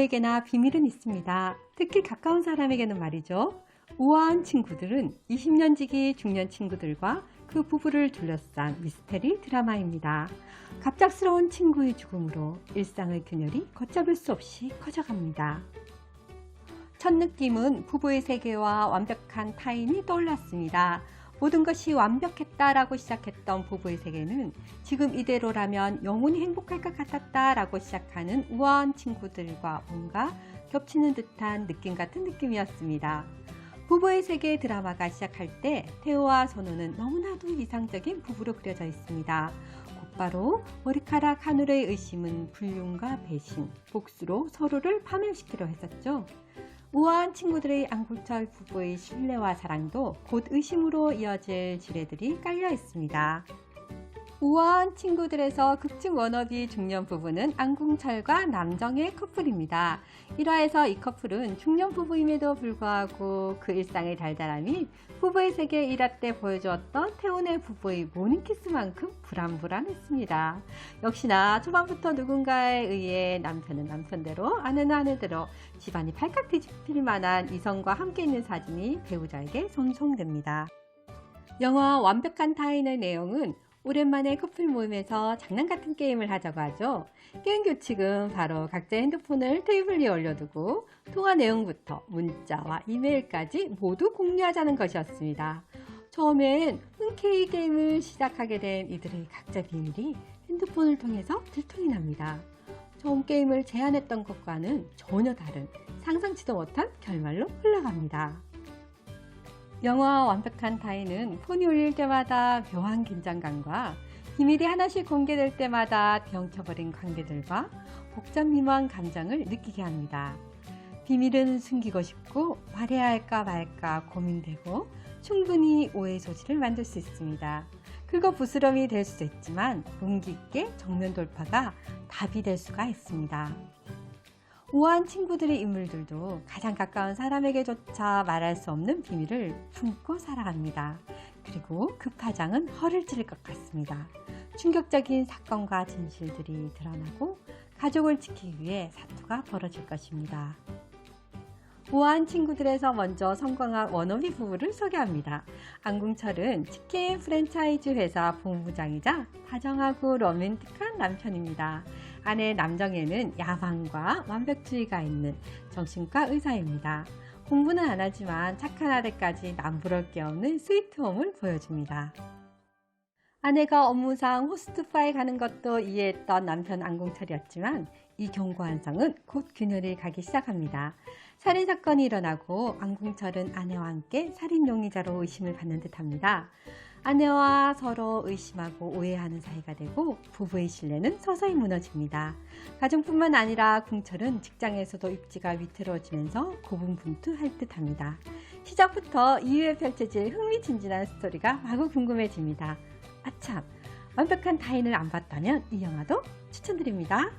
누구에게나 비밀은 있습니다. 특히 가까운 사람에게는 말이죠. 우아한 친구들은 20년 지기 중년 친구들과 그 부부를 둘러싼 미스테리 드라마입니다. 갑작스러운 친구의 죽음으로 일상의 균열이 걷잡을 수 없이 커져갑니다. 첫 느낌은 부부의 세계와 완벽한 타인이 떠올랐습니다. 모든 것이 완벽했다라고 시작했던 부부의 세계는 지금 이대로라면 영원히 행복할 것 같았다라고 시작하는 우아한 친구들과 뭔가 겹치는 듯한 느낌 같은 느낌이었습니다. 부부의 세계 드라마가 시작할 때 태호와 선우는 너무나도 이상적인 부부로 그려져 있습니다. 곧바로 머리카락 하늘의 의심은 불륜과 배신, 복수로 서로를 파멸시키려 했었죠. 우아한 친구들의 안굴철 부부의 신뢰와 사랑도 곧 의심으로 이어질 지뢰들이 깔려 있습니다. 우아한 친구들에서 극중 워너비 중년 부부는 안궁철과 남정의 커플입니다. 1화에서 이 커플은 중년 부부임에도 불구하고 그 일상의 달달함이 부부의 세계 1화 때 보여주었던 태훈의 부부의 모닝키스만큼 불안불안했습니다. 역시나 초반부터 누군가에 의해 남편은 남편대로 아내는 아내대로 집안이 팔깍 뒤집힐 만한 이성과 함께 있는 사진이 배우자에게 손송됩니다. 영화 완벽한 타인의 내용은 오랜만에 커플 모임에서 장난 같은 게임을 하자고 하죠. 게임 규칙은 바로 각자의 핸드폰을 테이블 위에 올려두고 통화 내용부터 문자와 이메일까지 모두 공유하자는 것이었습니다. 처음엔 흔쾌히 게임을 시작하게 된 이들의 각자 비밀이 핸드폰을 통해서 들통이 납니다. 처음 게임을 제안했던 것과는 전혀 다른 상상치도 못한 결말로 흘러갑니다. 영화 완벽한 타인은 폰이 울릴 때마다 묘한 긴장감과 비밀이 하나씩 공개될 때마다 병쳐버린 관계들과 복잡 미묘한 감정을 느끼게 합니다. 비밀은 숨기고 싶고 말해야 할까 말까 고민되고 충분히 오해 소지를 만들 수 있습니다. 긁어 부스럼이 될 수도 있지만 용기 있게 정면 돌파가 답이 될 수가 있습니다. 우아한 친구들의 인물들도 가장 가까운 사람에게조차 말할 수 없는 비밀을 품고 살아갑니다. 그리고 그 파장은 허를 찌를 것 같습니다. 충격적인 사건과 진실들이 드러나고 가족을 지키기 위해 사투가 벌어질 것입니다. 우아한 친구들에서 먼저 성공한 워너비 부부를 소개합니다. 안궁철은 치킨 프랜차이즈 회사 본부장이자 다정하고 로맨틱한 남편입니다. 아내 남정혜는 야망과 완벽주의가 있는 정신과 의사입니다. 공부는 안 하지만 착한 아들까지 남부러울 게 없는 스위트홈을 보여줍니다. 아내가 업무상 호스트바에 가는 것도 이해했던 남편 안궁철이었지만 이 견고한 성은 곧 균열이 가기 시작합니다. 살인 사건이 일어나고 안궁철은 아내와 함께 살인 용의자로 의심을 받는 듯 합니다. 아내와 서로 의심하고 오해하는 사이가 되고 부부의 신뢰는 서서히 무너집니다. 가정뿐만 아니라 궁철은 직장에서도 입지가 위태로워지면서 고분분투할 듯 합니다. 시작부터 이후에 펼쳐질 흥미진진한 스토리가 마구 궁금해집니다. 아참, 완벽한 타인을 안 봤다면 이 영화도 추천드립니다.